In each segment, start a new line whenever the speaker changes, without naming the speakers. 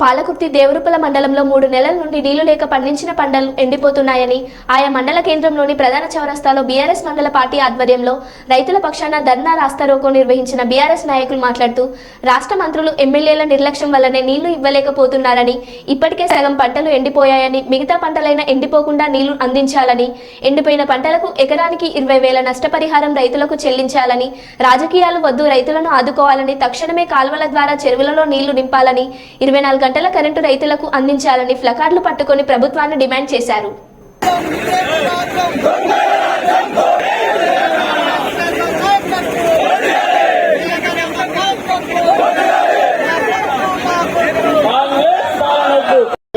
పాలకుర్తి దేవరూపల మండలంలో మూడు నెలల నుండి నీళ్ళు లేక పండించిన పంటలు ఎండిపోతున్నాయని ఆయా మండల కేంద్రంలోని ప్రధాన చౌరస్తాలో బీఆర్ఎస్ మండల పార్టీ ఆధ్వర్యంలో రైతుల పక్షాన ధర్నా రాస్తారోకో నిర్వహించిన బీఆర్ఎస్ నాయకులు మాట్లాడుతూ రాష్ట్ర మంత్రులు ఎమ్మెల్యేల నిర్లక్ష్యం వల్లనే నీళ్ళు ఇవ్వలేకపోతున్నారని ఇప్పటికే సగం పంటలు ఎండిపోయాయని మిగతా పంటలైన ఎండిపోకుండా నీళ్ళు అందించాలని ఎండిపోయిన పంటలకు ఎకరానికి ఇరవై వేల నష్టపరిహారం రైతులకు చెల్లించాలని రాజకీయాలు వద్దు రైతులను ఆదుకోవాలని తక్షణమే కాల్వల ద్వారా చెరువులలో నీళ్ళు నింపాలని ఇరవై నాలుగు గంటల కరెంటు రైతులకు అందించాలని ప్లకార్డులు పట్టుకుని ప్రభుత్వాన్ని డిమాండ్ చేశారు.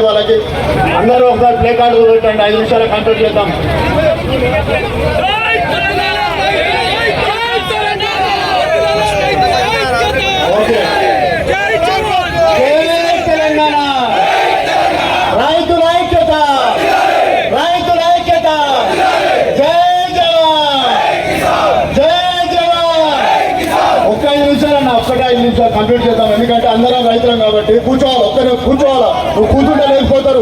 వాళ్ళకి అందరూ ఒకసారి ప్లే కార్డు పెట్టండి. ఐదు నిమిషాలు కంప్లీట్ చేద్దాం. ఐదు నిమిషాలు కంప్లీట్ చేద్దాం. ఎందుకంటే అందరం రైతులం కాబట్టి కూర్చోవాలి ఒక్క కూర్చోవాలా? నువ్వు కూర్చుంటే లేకపోతారు